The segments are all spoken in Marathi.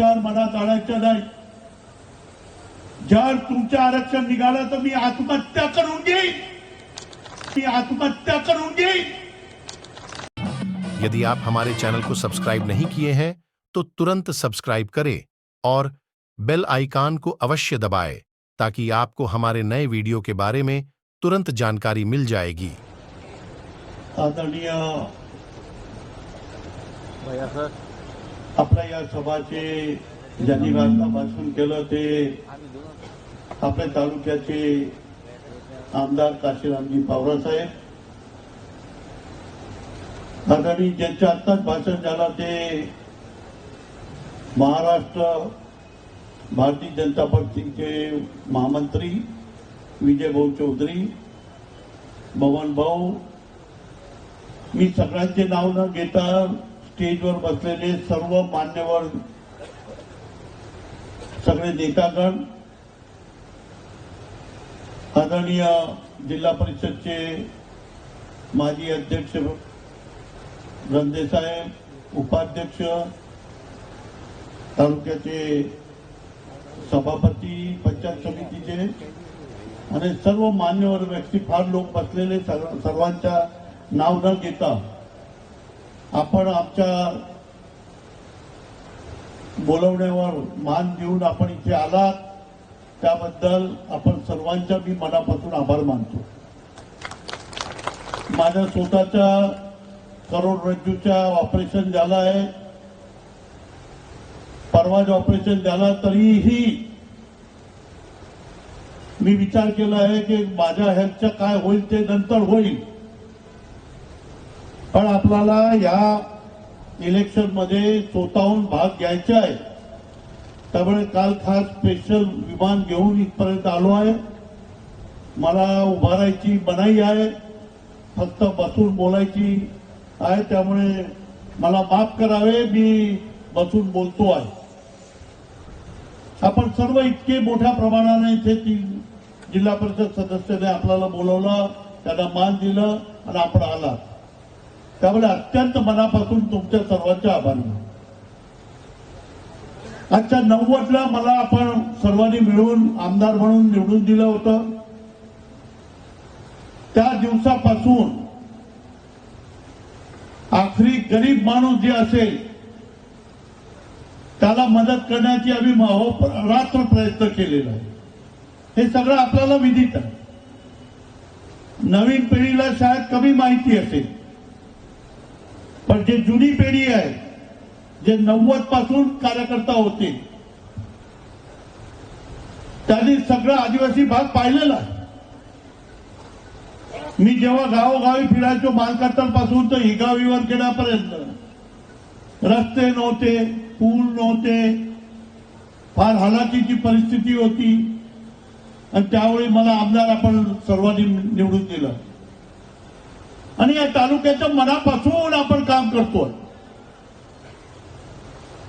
विचार मनात आणायचा नाही जर तुमचं आरक्षण निघालं तर मी आत्महत्या करून घेईन. मी आत्महत्या करून घेईन. यदि आप हमारे चैनल को सब्सक्राइब नहीं किए हैं तो तुरंत सब्सक्राइब करें और बेल आइकॉन को अवश्य दबाएँ ताकि आपको हमारे नए वीडियो के बारे में तुरंत जानकारी मिल जाएगी। आदरणीय आपल्या या सभाचे ज्यांनी आता भाषण केलं ते आपल्या तालुक्याचे आमदार काशीरामजी साहेब. आदरणीय ज्यांचं आत्ताच भाषण झालं ते महाराष्ट्र भारतीय जनता पार्टीचे महामंत्री विजय भाऊ चौधरी भवन भाऊ. मी सगळ्यांचे नाव न घेता स्टेजवर बसलेले सर्व मान्यवर सगळे नेतागण आदरणीय जिल्हा परिषदचे माजी अध्यक्ष रंदेसाहेब उपाध्यक्ष तालुक्याचे सभापती पंचायत समितीचे आणि सर्व मान्यवर व्यक्ती फार लोक बसलेले सर्व- सर्वांच्या नाव न घेता आपण आमच्या बोलवण्यावर मान देऊन आपण इथे आलात त्याबद्दल आपण सर्वांच्या मी मनापासून आभार मानतो. माझ्या स्वतःच्या करोडरज्जूच्या ऑपरेशन झालं आहे. परवाच ऑपरेशन झालं तरीही मी विचार केला आहे की माझ्या हेल्थचं काय होईल ते नंतर होईल. पण आपल्याला या इलेक्शनमध्ये स्वतःहून भाग घ्यायचा आहे. त्यामुळे काल खास स्पेशल विमान घेऊन इथपर्यंत आलो आहे. मला उभारायची मनाई आहे. फक्त बसून बोलायची आहे. त्यामुळे मला माफ करावे. मी बसून बोलतो आहे. आपण सर्व इतके मोठ्या प्रमाणाने इथे तीन जिल्हा परिषद सदस्याने आपल्याला बोलवलं त्यांना मान दिलं आणि आपण आलात. त्यामुळे अत्यंत मनापासून तुमच्या सर्वांचे आभारी आजच्या नव्वदला मला आपण सर्वांनी मिळून आमदार म्हणून निवडून दिलं होतं. त्या दिवसापासून आखरी गरीब माणूस जे असेल त्याला मदत करण्याची आम्ही रात्र प्रयत्न केलेला आहे. हे सगळं आपल्याला विदित आहे. नवीन पिढीला शायद कमी माहिती असेल. पण जे जुनी पिढी आहे जे नव्वदपासून कार्यकर्ता होते त्यांनी सगळा आदिवासी भाग पाहिलेला मी जेव्हा गावोगावी फिरायचो मालकातांपासून तर हिगावीवर खेड्यापर्यंत रस्ते नव्हते पूल नव्हते फार हालाकीची परिस्थिती होती. आणि त्यावेळी मला आमदार आपण सर्वांनी निवडून दिलं. आणि या तालुक्याच्या मनापासून आपण काम करतोय.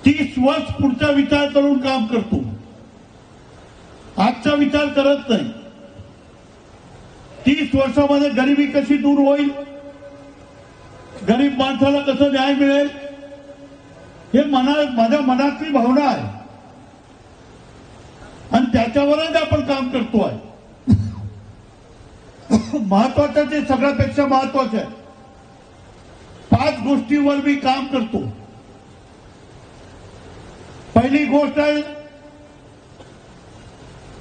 तीस वर्ष पुढचा विचार करून काम करतो. आजचा विचार करत नाही. तीस वर्षामध्ये गरिबी कशी दूर होईल? गरीब माणसाला कसं न्याय मिळेल? हे मना माझ्या मनातली भावना आहे. आणि त्याच्यावरच आपण काम करतो आहे महत्वाचं ते सगळ्यापेक्षा महत्वाचं आहे पाच गोष्टीवर मी काम करतो. पहिली गोष्ट आहे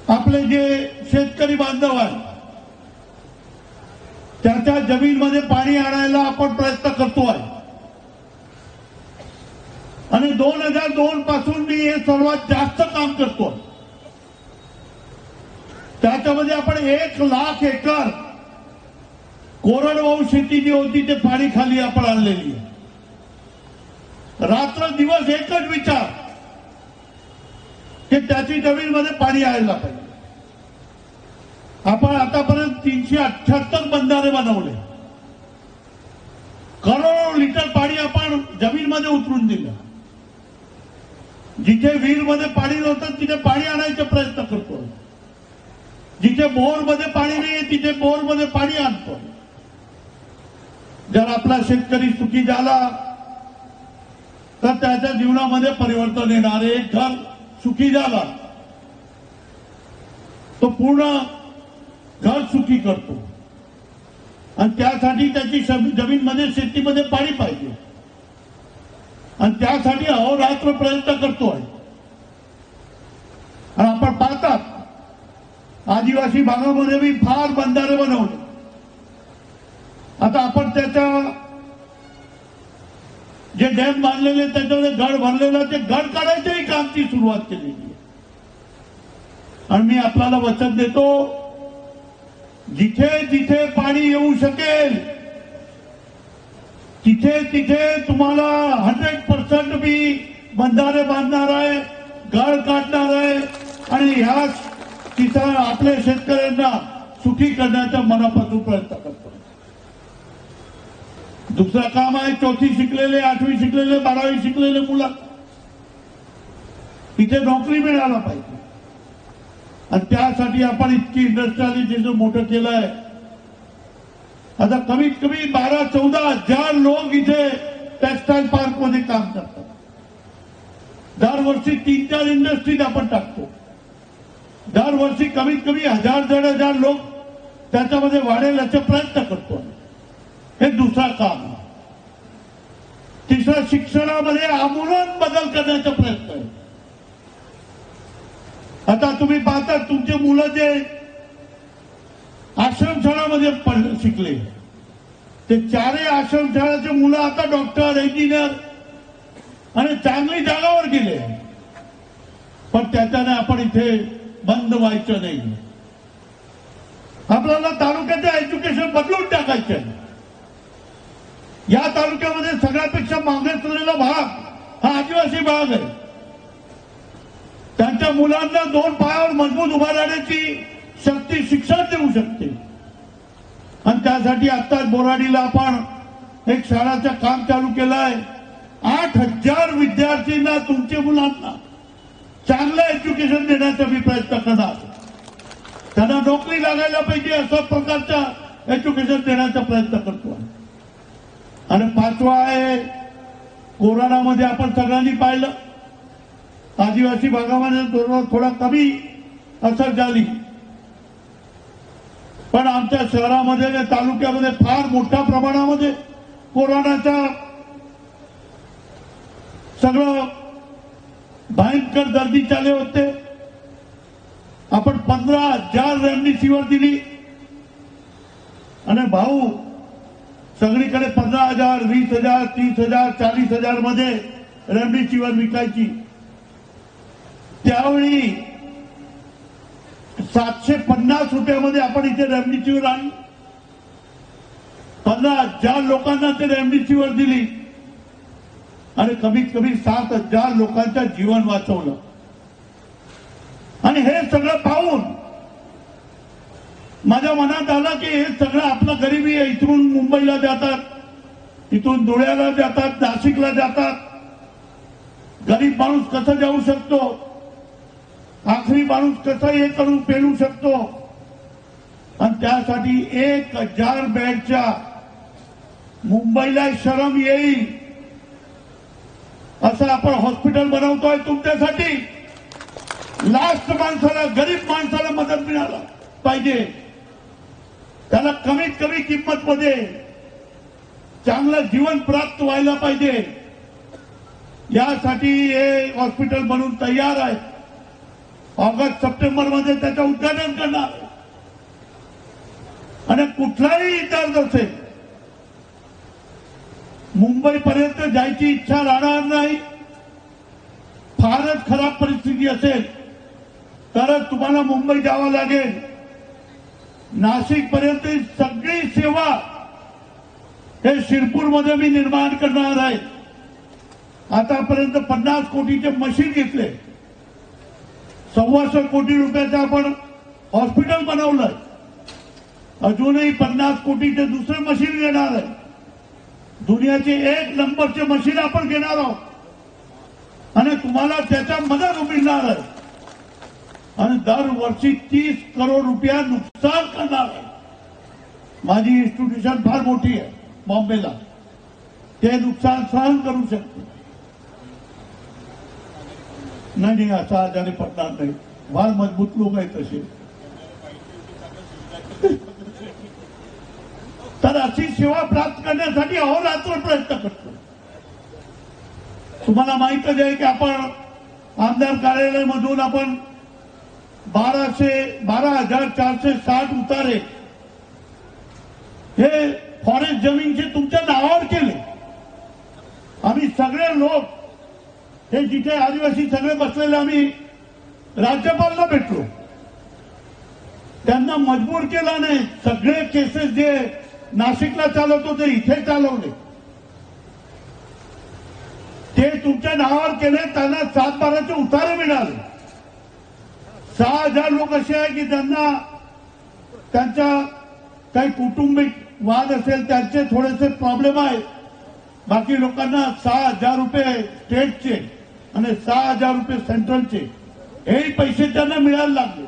आपले जे शेतकरी बांधव आहेत त्याच्या जमीनमध्ये पाणी आणायला आपण प्रयत्न करतो आहे. आणि दोन हजार दोन पासून मी हे सर्वात जास्त काम करतो त्याच्यामध्ये आपण एक लाख एकर कोरडवाहू शेती जी होती ते पाणी खाली आपण आणलेली आहे. रात्र दिवस एकच विचार की त्याची जमीनमध्ये पाणी यायला पाहिजे. आपण आतापर्यंत तीनशे अठ्याहत्तर बंधारे बनवले. करोडो लिटर पाणी आपण जमीनमध्ये उतरून दिलं. जिथे विहीरमध्ये पाणी नव्हतं तिथे पाणी आणायचा प्रयत्न करतो. जिथे बोरमध्ये पाणी नाही तिथे बोरमध्ये पाणी आणतो. जर आपला शेतकरी सुखी झाला तर त्याच्या जीवनामध्ये परिवर्तन येणार एक घर सुखी झाला तो पूर्ण घर सुखी करतो. आणि त्यासाठी त्याची जमीनमध्ये शेतीमध्ये पाणी पाहिजे. आणि त्यासाठी अहोरात्र प्रयत्न करतोय. आणि आपण पाहतात आदिवासी भागामध्ये मी फार बंधारे बनवले. आता आपण त्याच्या जे डॅम बांधलेले त्याच्यामध्ये गड भरलेलं ते गड काढायचंही कामची सुरुवात केलेली आहे. आणि मी आपल्याला वचन देतो जिथे जिथे पाणी येऊ शकेल तिथे तिथे तुम्हाला हंड्रेड पर्सेंट मी बंधारे बांधणार आहे गळ काढणार आहे आणि ह्या तिथं आपल्या शेतकऱ्यांना सुखी करण्याचा मनापासून प्रयत्न करतो. दुसरं काम आहे चौथी शिकलेले आठवी शिकलेले बारावी शिकलेले मुलं. इथे नोकरी मिळायला पाहिजे. आणि त्यासाठी आपण इतकी इंडस्ट्रियलायझेशन मोठं केलं आहे. आता कमीत कमी बारा चौदा हजार लोक इथे टेक्सटाईल पार्कमध्ये काम करतात. दरवर्षी तीन चार इंडस्ट्रीज आपण टाकतो. दरवर्षी कमीत कमी हजार दीड हजार लोक त्याच्यामध्ये वाढेल याचे प्रयत्न करतो हे दुसरा काम. तिसरा शिक्षणामध्ये आमूलन बदल करण्याचा प्रयत्न आहे. आता तुम्ही पाहता तुमचे मुलं जे आश्रमशाळामध्ये शिकले. ते चारही आश्रमशाळाचे मुलं आता डॉक्टर इंजिनियर आणि चांगली जागावर गेले. पण त्याच्याने आपण इथे बंद व्हायचं नाही. आपल्याला तालुक्याचं एज्युकेशन बदलून टाकायचं आहे. या तालुक्यामध्ये सगळ्यापेक्षा मागे मागासलेला भाग हा आदिवासी भाग आहे. त्यांच्या मुलांना दोन पायावर मजबूत उभा राहण्याची शक्ती शिक्षण देऊ शकते. आणि त्यासाठी आत्ताच बोराडीला आपण एक शाळाचं काम चालू केलं आहे आठ हजार विद्यार्थ्यांना तुमच्या मुलांना चांगलं एज्युकेशन देण्याचा मी प्रयत्न करणार. त्यांना नोकरी लागायला पाहिजे अशा प्रकारचा एज्युकेशन देण्याचा प्रयत्न करतो. आणि पाचवा आहे कोरोनामध्ये आपण सगळ्यांनी पाहिलं. आदिवासी भागामध्ये थोडं थोडा कमी असर झाली. पण आमच्या शहरामध्ये आणि तालुक्यामध्ये फार मोठ्या प्रमाणामध्ये कोरोनाचा सगळं भयंकर गर्दी चाले होते. आपण पंधरा हजार रेमडेसिवीर दिली. आणि भाऊ सगळीकडे पंधरा हजार वीस हजार तीस हजार चाळीस हजारमध्ये रेमडेसिवीर विकायची. त्यावेळी सातशे पन्नास रुपयामध्ये आपण इथे रेमडेसिवीर आणली. पंधरा हजार लोकांना ते रेमडेसिवीर दिली आणि कमीत कमी सात हजार लोकांचं जीवन वाचवलं. आणि हे सगळं पाहून माझ्या मनात आलं की हे सगळं आपलं गरिबी आहे. इथून मुंबईला जातात इथून धुळ्याला जातात नाशिकला जातात. गरीब माणूस कसं जाऊ शकतो? आखरी माणूस कसं हे करून पेरू शकतो? आणि त्यासाठी एक हजार बेडच्या मुंबईला शरम येईल. असं आपण हॉस्पिटल बनवतोय तुमच्यासाठी. लास्ट माणसाला गरीब माणसाला मदत मिळाला पाहिजे. त्याला कमीत कमी किंमत मध्ये चांगलं जीवन प्राप्त व्हायला पाहिजे. यासाठी हे हॉस्पिटल बनून तयार आहे. ऑगस्ट सप्टेंबरमध्ये त्याचं उद्घाटन करणार आणि कुठलाही इतर असेल मुंबईपर्यंत जायची इच्छा राहणार नाही. फारच खराब परिस्थिती असेल. तरच तुम्हाला मुंबई जावं लागेल. नाशिक पर्यंत सगळी सेवा हे शिरपूरमध्ये मी निर्माण करणार आहे. आतापर्यंत पन्नास कोटीचे मशीन घेतले. सव्वाशे कोटी रुपयाचं आपण हॉस्पिटल बनवलंय. अजूनही पन्नास कोटीचे दुसरे मशीन घेणार आहे. दुनियाचे एक नंबरचे मशीन आपण घेणार आहोत. आणि तुम्हाला त्याच्या मदत मिळणार आहे. आणि दरवर्षी तीस करोड रुपया नुकसान करणार आहे. माझी इन्स्टिट्यूशन फार मोठी आहे बॉम्बेला. ते नुकसान सहन करू शकते. नाही असा आजारी पडणार नाही. फार मजबूत लोक आहेत तसे. तर अशी सेवा प्राप्त करण्यासाठी अहोरात्र प्रयत्न करतो. तुम्हाला माहितच आहे की आपण आमदार कार्यालयामधून आपण बाराशे बारा हजार चारशे साठ उतारे. हे फॉरेस्ट जमीनचे तुमच्या नावावर केले. आम्ही सगळे लोक हे जिथे आदिवासी सगळे बसलेले आम्ही राज्यपालला भेटलो. त्यांना मजबूर केला नाही सगळे केसेस जे नाशिकला चालवत होते इथे चालवले. ते तुमच्या नावावर केले त्यांना सात बाराचे उतारे मिळाले. सहा हजार लोक असे आहे की त्यांना त्यांच्या काही कौटुंबिक वाद असेल त्यांचे थोडेसे प्रॉब्लेम आहेत. बाकी लोकांना सहा हजार रुपये स्टेटचे आणि सहा हजार रुपये सेंट्रलचे हे पैसे त्यांना मिळायला लागले.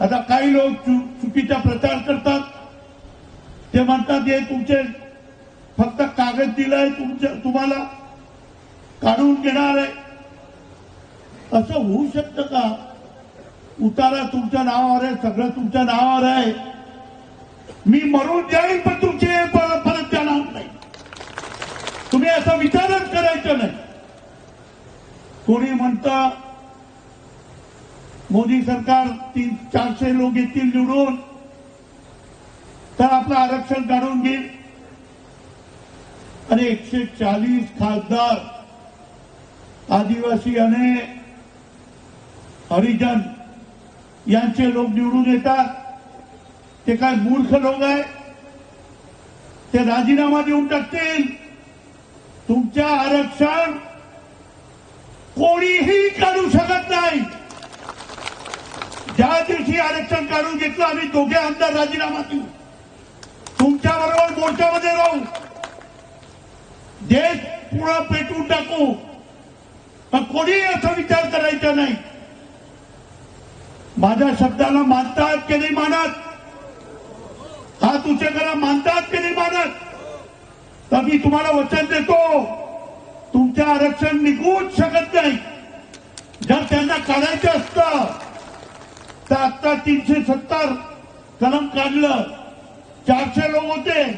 आता काही लोक चुकीचा प्रचार करतात. ते म्हणतात हे तुमचे फक्त कागद दिलाय तुमच्या तुम्हाला काढून घेणार आहे. असं होऊ शकतं का? उतारा तुमच्या नावावर आहे सगळं तुमच्या नावावर आहे. मी मरून जाईल पण तुमचे परत जाणार नाही. तुम्ही असा विचारच करायचं नाही. कोणी म्हणतं मोदी सरकार तीन चारशे लोक येतील निवडून तर आपलं आरक्षण काढून घेईल. आणि एकशे चाळीस खासदार आदिवासी आणि हरिजन यांचे लोक निवडून येतात. ते काय मूर्ख लोक आहे ते राजीनामा देऊन टाकतील. तुमच्या आरक्षण कोणीही काढू शकत नाही. ज्या दिवशी आरक्षण काढून घेतलं आम्ही दोघे आमदार राजीनामा देऊ. तुमच्या बरोबर मोर्चामध्ये राहू. देश पुढं पेटवून टाकू. पण कोणीही असा विचार करायचा नाही. माझ्या शब्दाला मानतात की नाही मानत? हात उचे करा मानतात की नाही मानत? तर मी तुम्हाला वचन देतो तुमचे आरक्षण निघूच शकत नाही. जर त्यांना काढायचं असतं तर आता तीनशे सत्तर कलम काढलं चारशे लोक होते.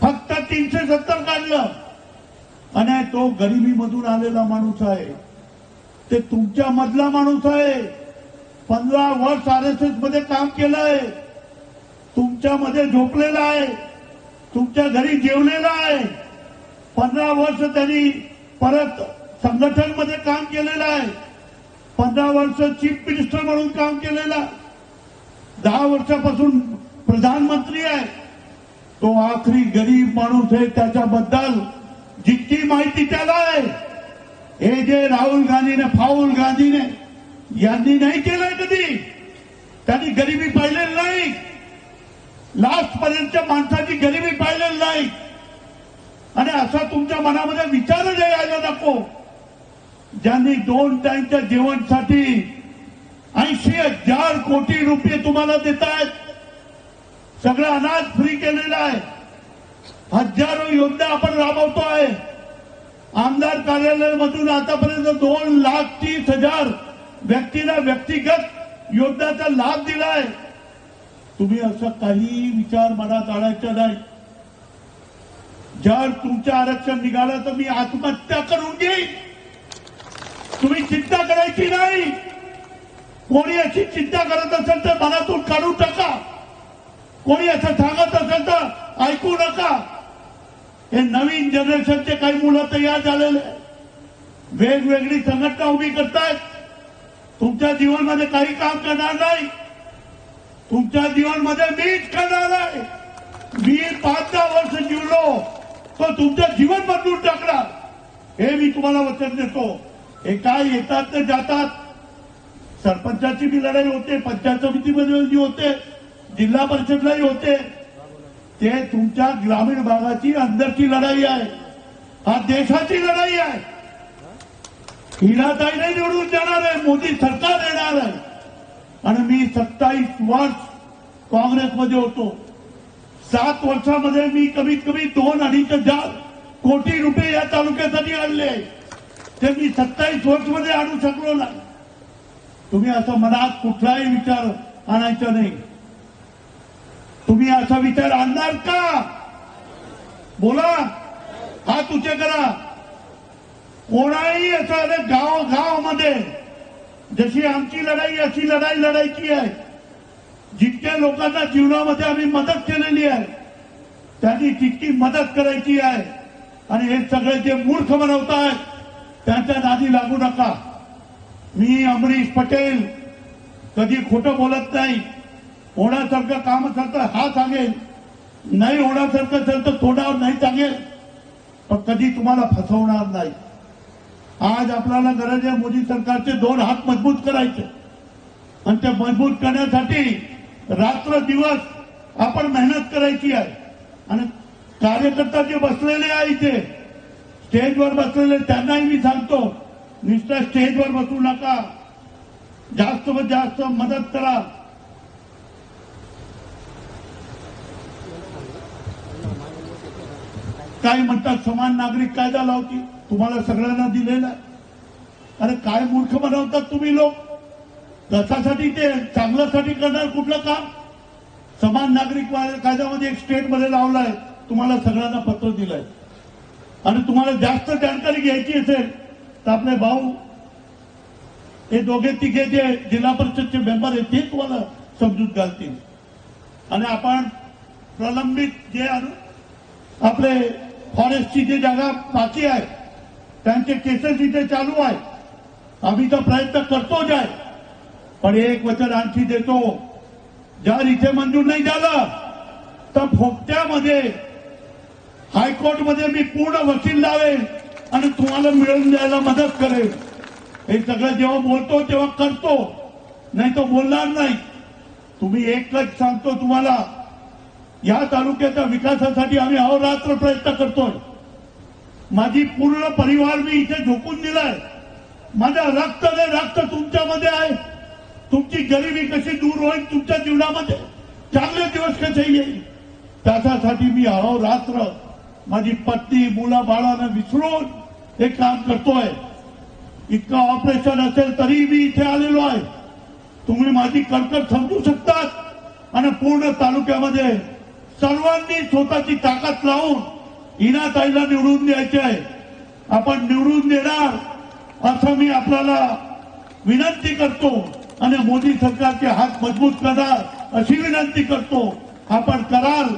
फक्त तीनशे सत्तर काढलं. आणि तो गरिबीमधून आलेला माणूस आहे. ते तुमच्या मधला माणूस आहे. पंधरा वर्ष आर एस एसमध्ये काम केलंय. तुमच्यामध्ये झोपलेला आहे. तुमच्या घरी जेवलेला आहे. पंधरा वर्ष त्यांनी परत संघटनमध्ये काम केलेलं आहे. पंधरा वर्ष चीफ मिनिस्टर म्हणून काम केलेलं आहे. दहा वर्षापासून प्रधानमंत्री आहे. तो आखरी गरीब माणूस आहे. त्याच्याबद्दल जितकी माहिती त्याला आहे. हे जे राहुल गांधीने फाऊल गांधीने यांनी नाही केलंय कधी? त्यांनी गरिबी पाहिलेली नाही. लास्ट पर्यंत माणसाची गरिबी पाहिलेली नाही. आणि असा तुमच्या मनामध्ये विचारच यायला नको. ज्यांनी दोन टाईमच्या जेवणसाठी ऐंशी हजार कोटी रुपये तुम्हाला देत आहेत सगळं अनाज फ्री केलेलं आहे. हजारो योजना आपण राबवतो आहे आमदार कार्यालयामधून आतापर्यंत दोन लाख तीस हजार व्यक्तीला व्यक्तिगत योजनाचा लाभ दिलाय. तुम्ही असा काही विचार मनात आणायचा नाही. जर तुमचं आरक्षण निघालं तर मी आत्महत्या करून घेईन. तुम्ही चिंता करायची नाही. कोणी अशी चिंता करत असेल तर मनातून काढू टाका कोणी असं सांगत असेल तर ऐकू नका. हे नवीन जनरेशनचे काही मुलं तयार झालेले वेगवेगळी संघटना उभी करतायत. तुमच्या जीवनमध्ये काही काम करणार नाही. तुमच्या जीवनमध्ये मीच करणार आहे. मी पाच दहा वर्ष जीवलो तो तुमचं जीवन बदलून टाकणार. हे मी तुम्हाला वचन देतो. हे काय येतात ते जातात. सरपंचाची बी लढाई होते पंचायत समितीमध्ये होते जिल्हा परिषदलाही होते. ते तुमच्या ग्रामीण भागाची अंदरची लढाई आहे. हा देशाची लढाई आहे. हिराताई नाही निवडून जाणार आहे मोदी सरकार येणार आहे. आणि मी सत्तावीस वर्ष काँग्रेसमध्ये होतो. सात वर्षामध्ये मी कमीत कमी दोन अडीच हजार कोटी रुपये या तालुक्यासाठी आणले. ते मी सत्तावीस वर्षमध्ये आणू शकलो नाही. तुम्ही असं मनात कुठलाही विचार आणायचा नाही. तुम्ही असा विचार आणणार का? बोला. हात तुझे करा. कोणाही असं अरे गाव गावामध्ये जशी आमची लढाई अशी लढाई लढायची आहे. जितक्या लोकांना जीवनामध्ये आम्ही मदत केलेली आहे त्यांनी तितकी मदत करायची आहे. आणि हे सगळे जे मूर्ख बनवतात त्यांच्या नादी लागू नका. मी अमरीश पटेल. कधी खोटं बोलत नाही. होण्यासारखं काम असेल तर हा सांगेल नाही होण्यासारखं असेल तर तोंडावर नाही सांगेल पण कधी तुम्हाला फसवणार नाही. आज आपल्याला गरज आहे मोदी सरकारचे दोन हात मजबूत करायचे. आणि ते मजबूत करण्यासाठी रात्र दिवस आपण मेहनत करायची आहे. आणि कार्यकर्ता जे बसलेले आहे इथे स्टेजवर बसलेले त्यांनाही मी सांगतो नुसत्या स्टेजवर बसू नका. जास्त जास्त मदत करा. काय म्हणतात समान नागरिक कायदा लावती तुम्हाला सगळ्यांना दिलेला. आहे. अरे काय मूर्ख बनवतात तुम्ही लोक? कशासाठी ते? चांगल्यासाठी करणार कुठलं काम? समान नागरिक कायद्यामध्ये एक स्टेटमध्ये लावलाय. तुम्हाला सगळ्यांना पत्र दिलंय. आणि तुम्हाला जास्त जानकारी घ्यायची असेल तर आपले भाऊ हे दोघे तिघे जे जिल्हा परिषदचे मेंबर आहेत ते तुम्हाला समजूत घालतील. आणि आपण प्रलंबित जे आपले फॉरेस्टची जी जागा बाकी आहे. त्यांचे केसेस इथे चालू आहे. आम्ही तर प्रयत्न करतोच आहे. पण एक वचन आणखी देतो. जर इथे मंजूर नाही झालं तर फोकट्यामध्ये हायकोर्टमध्ये मी पूर्ण वकील लावेल आणि तुम्हाला मिळवून द्यायला मदत करेल हे सगळं जेव्हा बोलतो तेव्हा करतो. नाही तर बोलणार नाही. तुम्ही एकच सांगतो तुम्हाला या तालुक्याच्या विकासासाठी आम्ही अहोरात्र प्रयत्न करतोय. माझी पूर्ण परिवार मी इथे झोकून दिलाय. माझ्या रक्त ने रक्त तुमच्यामध्ये आहे. तुमची गरिबी कशी दूर होईल तुमच्या जीवनामध्ये? चांगले दिवस कसे येईल? त्याच्यासाठी मी अहोरात्र माझी पत्नी मुलं बाळानं विसरून हे काम करतोय. इतकं ऑपरेशन असेल तरी मी इथे आलेलो आहे. तुम्ही माझी कळकळ समजू शकतात. आणि पूर्ण तालुक्यामध्ये सर्वांनी स्वतःची ताकद लावून इनाताईला निवडून द्यायचे आहे. आपण निवडून देणार असं मी आपल्याला विनंती करतो आणि मोदी सरकारचे हात मजबूत करणार अशी विनंती करतो. आपण कराल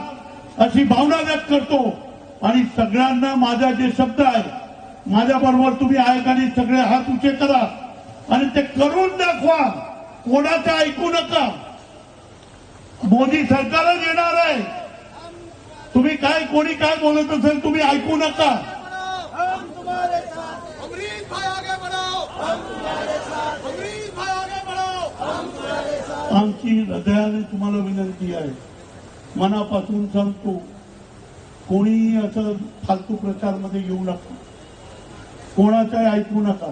अशी भावना व्यक्त करतो. आणि सगळ्यांना माझा जे शब्द आहे माझ्याबरोबर तुम्ही ऐकाने सगळे हात उचे करा. आणि ते करून दाखवा. कोणाचं ऐकू नका. मोदी सरकारच येणार आहे. तुम्ही काय कोणी काय बोलत असेल तुम्ही ऐकू नका. आमची हृदयाने तुम्हाला विनंती आहे. मनापासून सांगतो कोणी असं फालतू प्रचारमध्ये येऊ नका. कोणाचंही ऐकू नका.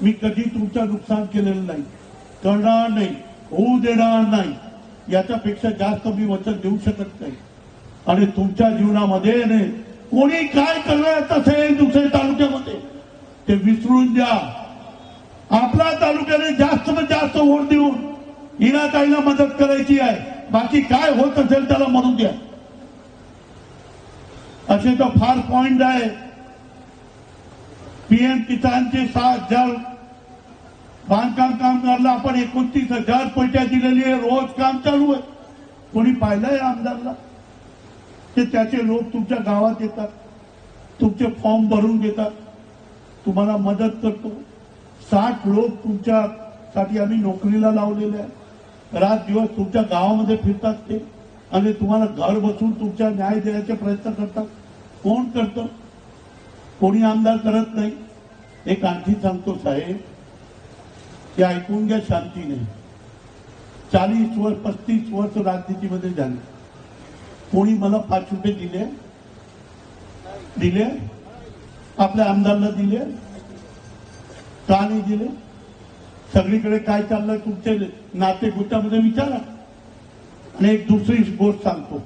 मी कधी तुमचं नुकसान केलेलं नाही. करणार नाही होऊ देणार नाही. याच्यापेक्षा जास्त मी वचन देऊ शकत नाही. आणि तुमच्या जीवनामध्ये कोणी काय करणार असेल दुसऱ्या तालुक्यामध्ये. ते विसरून द्या आपल्या तालुक्याने जास्त म्हणजे जास्त वोट देऊन इनाताईला मदत करायची आहे. बाकी काय होत असेल त्याला म्हणून द्या. असे तर फार पॉइंट आहे. पीएम किसानचे सात हजार बांधकाम कामगारला आपण एकोणतीस हजार पैसे दिलेली आहे. रोज काम चालू आहे. कोणी पाहिलंय आमदारला? ते त्याचे लोक तुमच्या गावात येतात तुमचे फॉर्म भरून घेतात तुम्हाला मदत करतो. साठ लोक तुमच्यासाठी आम्ही नोकरीला लावलेले आहे रात दिवस तुमच्या गावामध्ये फिरतात ते आणि तुम्हाला घर बसून तुमच्या न्याय देण्याचे प्रयत्न करतात. कोण करतं? कोणी आमदार करत नाही. एक आणखी सांगतो साहेब ते ऐकून घ्या शांतीने. चाळीस वर्ष पस्तीस वर्ष राजनीतीमध्ये झाली. कोणी मला पाच रुपये दिले? दिले? आपल्या आमदारला दिले? का नाही दिले? सगळीकडे काय चाललंय तुमचे नाते गुटामध्ये विचारा. आणि एक दुसरी गोष्ट सांगतो.